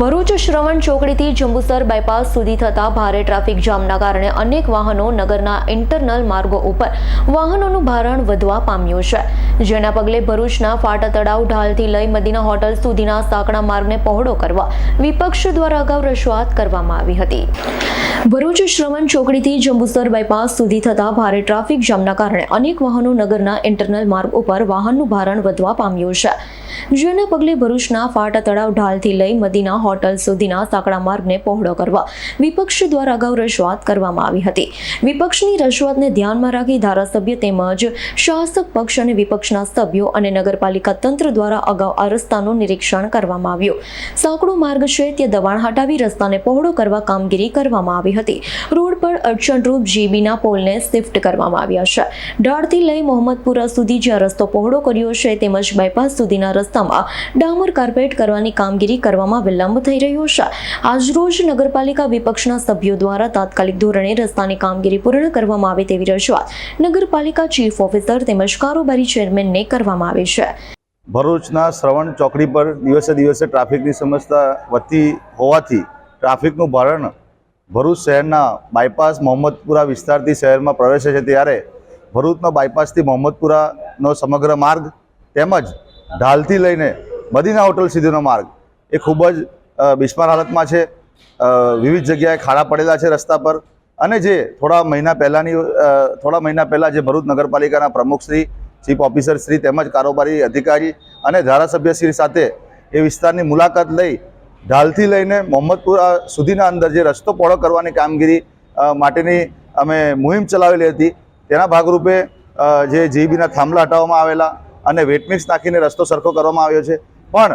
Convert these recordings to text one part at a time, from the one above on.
ભરૂચ શ્રવણ ચોકડીથી જંબુસર બાયપાસ સુધી થતા ભારે ટ્રાફિક જામના કારણે અનેક વાહનો નગરના ઇન્ટરનલ માર્ગો ઉપર વાહનોનું ભારણ વધવા પામ્યું છે. જેના પગલે ભરૂચના ફાટા તળાવ ઢાલથી લઈ મદીના હોટલ સુધીના સાંકડા માર્ગને પહોળો કરવા વિપક્ષ દ્વારા અગાઉ રજૂઆત કરવામાં આવી હતી. ભરૂચ શ્રવણ ચોકડીથી જંબુસર બાયપાસ સુધી થતા ભારે ટ્રાફિક જામના કારણે અનેક વાહનો નગરના ઇન્ટરનલ માર્ગ ઉપર વાહનનું ભારણ વધવા પામ્યું છે. જેના પગલે ભરૂચના ફાટા તળાવ ઢાલથી લઈ મદીના હોટલ સુધીના સાંકડા માર્ગને પહોળો કરવા વિપક્ષ દ્વારા અગાઉ રજૂઆત કરવામાં આવી હતી. વિપક્ષની રજૂઆતને ધ્યાનમાં રાખી ધારાસભ્ય તેમજ શાસક પક્ષ અને વિપક્ષના સભ્યો અને નગરપાલિકા તંત્ર દ્વારા અગાઉ આ રસ્તાનું નિરીક્ષણ કરવામાં આવ્યું. સાંકડો માર્ગ છે તે દબાણ હટાવી રસ્તાને પહોળો કરવા કામગીરી કરવામાં આવી હતી. રોડ પર અડચણરૂપ જીબીના પોલને શિફ્ટ કરવામાં આવ્યા છે. ઢાળથી લઈ મોહમ્મદપુરા સુધી જ્યાં રસ્તો પહોળો કર્યો છે તેમજ બાયપાસ સુધીના રસ્તામાં ડામર કાર્પેટ કરવાની કામગીરી કરવામાં વિલંબ થઈ રહ્યો છે. આજરોજ નગરપાલિકા વિપક્ષના સભ્યો દ્વારા તાત્કાલિક ધોરણે રસ્તાની કામગીરી પૂર્ણ કરવામાં આવે તેવી રજૂઆત નગરપાલિકા ચીફ ઓફિસર તેમજ કારોબારી ચેરમેનને કરવામાં આવી છે. ભરૂચના શ્રવણ ચોકડી પર દિવસે દિવસે ટ્રાફિકની સમસ્યા વધતી હોવાથી ટ્રાફિકનું ભારણ ભરૂચ શહેરના બાયપાસ મોહમ્મદપુરા વિસ્તારથી શહેરમાં પ્રવેશે છે ત્યારે ભરૂચનો બાયપાસથી મોહમ્મદપુરાનો સમગ્ર માર્ગ તેમજ ઢાલથી લઈને મદીના હોટલ સુધીનો માર્ગ. એ ખૂબ જ બિસ્માર હાલતમાં છે. વિવિધ જગ્યાએ ખાડા પડેલા છે રસ્તા પર. અને જે થોડા મહિના પહેલાંની થોડા મહિના પહેલાં જે ભરૂચ નગરપાલિકાના પ્રમુખશ્રી ચીફ ઓફિસર શ્રી તેમજ કારોબારી અધિકારી અને ધારાસભ્યશ્રી સાથે એ વિસ્તારની મુલાકાત લઈ ઢાલથી લઈને મોહમ્મદપુરા સુધીના અંદર જે રસ્તો પહોળો કરવાની કામગીરી માટેની અમે મુહિમ ચલાવેલી હતી. તેના ભાગરૂપે જે જીબીના થાંભલા હટાવવામાં આવેલા અને વેટમિક્સ નાખીને રસ્તો સરખો કરવામાં આવ્યો છે. પણ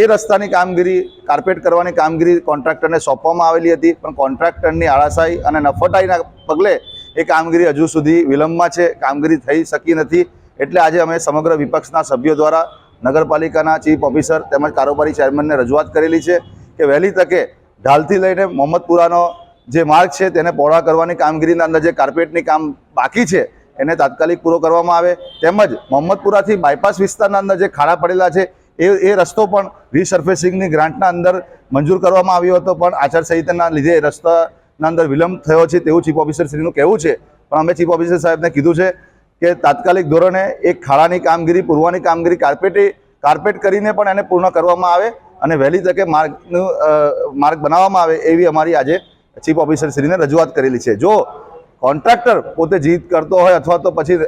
એ રસ્તાની કામગીરી કાર્પેટ કરવાની કામગીરી કોન્ટ્રાક્ટરને સોંપવામાં આવેલી હતી. પણ કોન્ટ્રાક્ટરની આળાશાહી અને નફટાઈના પગલે એ કામગીરી હજુ સુધી વિલંબમાં છે. કામગીરી થઈ શકી નથી. એટલે આજે અમે સમગ્ર વિપક્ષના સભ્યો દ્વારા નગરપાલિકાના ચીફ ઓફિસર તેમજ કારોબારી ચેરમેનને રજૂઆત કરેલી છે કે વહેલી તકે ઢાલથી લઈને મોહમ્મદપુરાનો જે માર્ગ છે તેને પહોળા કરવાની કામગીરીના અંદર જે કાર્પેટની કામ બાકી છે એને તાત્કાલિક પૂરો કરવામાં આવે. તેમજ મોહમ્મદપુરાથી બાયપાસ વિસ્તારના અંદર જે ખાડા પડેલા છે, એ એ રસ્તો પણ રીસર્ફેસિંગની ગ્રાન્ટના અંદર મંજૂર કરવામાં આવ્યો હતો. પણ આચારસંહિતાના લીધે રસ્તાના અંદર વિલંબ થયો છે તેવું ચીફ ઓફિસર શ્રીનું કહેવું છે. પણ અમે ચીફ ઓફિસર સાહેબને કીધું છે કે તાત્કાલિક ધોરણે એક ખાડાની કામગીરી, પૂરવાની કામગીરી કાર્પેટે કાર્પેટ કરીને પણ એને પૂર્ણ કરવામાં આવે અને વહેલી તકે માર્ગનું માર્ગ બનાવવામાં આવે એવી અમારી આજે ચીફ ઓફિસર શ્રીને રજૂઆત કરેલી છે. જો કોન્ટ્રાક્ટર પોતે જીત કરતો હોય અથવા તો પછી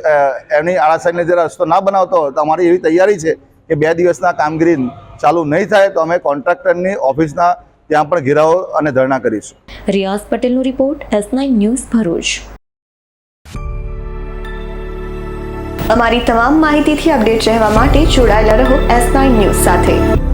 એની આળાશાહીને જે રસ્તો ના બનાવતો હોય, તો અમારી એવી તૈયારી છે કે બે દિવસના કામગીરી ચાલુ નહીં થાય તો અમે કોન્ટ્રાક્ટરની ઓફિસના ત્યાં પણ ઘેરાવો અને ધરણા કરીશું. રિયાઝ પટેલનો રિપોર્ટ, એસ ન્યૂઝ ભરૂચ. અમારી તમામ માહિતીથી અપડેટ રહેવા માટે જોડાયેલા રહો એસ ન્યૂઝ સાથે.